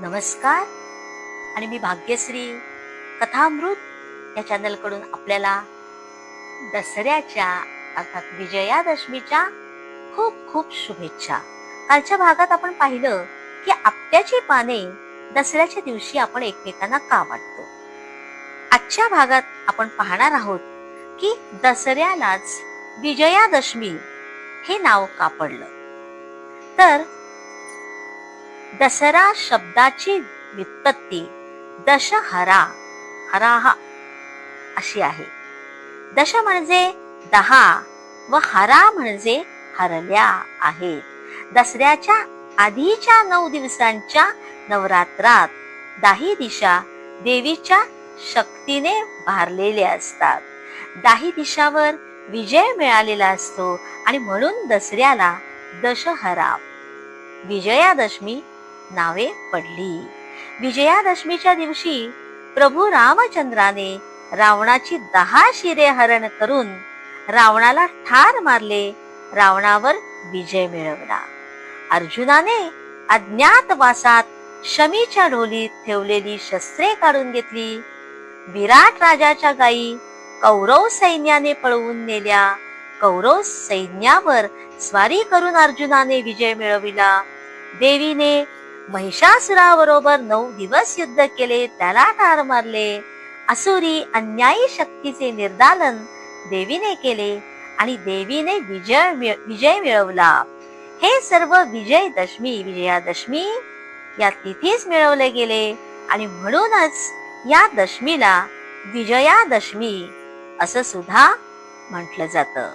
नमस्कार. आणि मी भाग्यश्री कथामृत या चॅनलकडून आपल्याला दसऱ्याच्या अर्थात विजयादशमीच्या खूप खूप शुभेच्छा. कालच्या भागात आपण पाहिलं की आपट्याची पाने दसऱ्याच्या दिवशी आपण एकमेकांना का वाटतो? आजच्या भागात आपण पाहणार आहोत की दसऱ्यालाच विजयादशमी हे नाव का पडलं? तर दसरा शब्दाची व्युत्पत्ती दशहरा हराहा अशी आहे. दश म्हणजे दहा व हरा म्हणजे हरल्या आहे. दसऱ्याच्या आधीच्या नऊ दिवसांच्या नवरात्रात दाही दिशा देवीच्या शक्तीने भारलेल्या असतात. दाही दिशावर विजय मिळालेला असतो आणि म्हणून दसऱ्याला दशहरा विजयादशमी नावे पडली. विजयादशमीच्या दिवशी प्रभू रामचंद्राने रावणाची दहा शिरे हरण करून रावणाला ठार मारले रावणावर विजय मिळवला. अर्जुनाने अज्ञातवासात शमीच्या ढोलीत ठेवलेली शस्त्रे काढून घेतली. विराट राजाच्या गायी कौरव सैन्याने पळवून नेल्या. कौरव सैन्यावर स्वारी करून अर्जुनाने विजय मिळविला. देवीने महिषासुराबरोबर नऊ दिवस युद्ध केले त्याला ठार मारले. असुरी अन्यायी शक्तीचे निर्दालन देवीने केले आणि देवीने विजय विजय मिळवला. हे सर्व विजयदशमी विजयादशमी या तिथीच मिळवले गेले आणि म्हणूनच या दशमीला विजयादशमी असं सुद्धा म्हटलं जातं.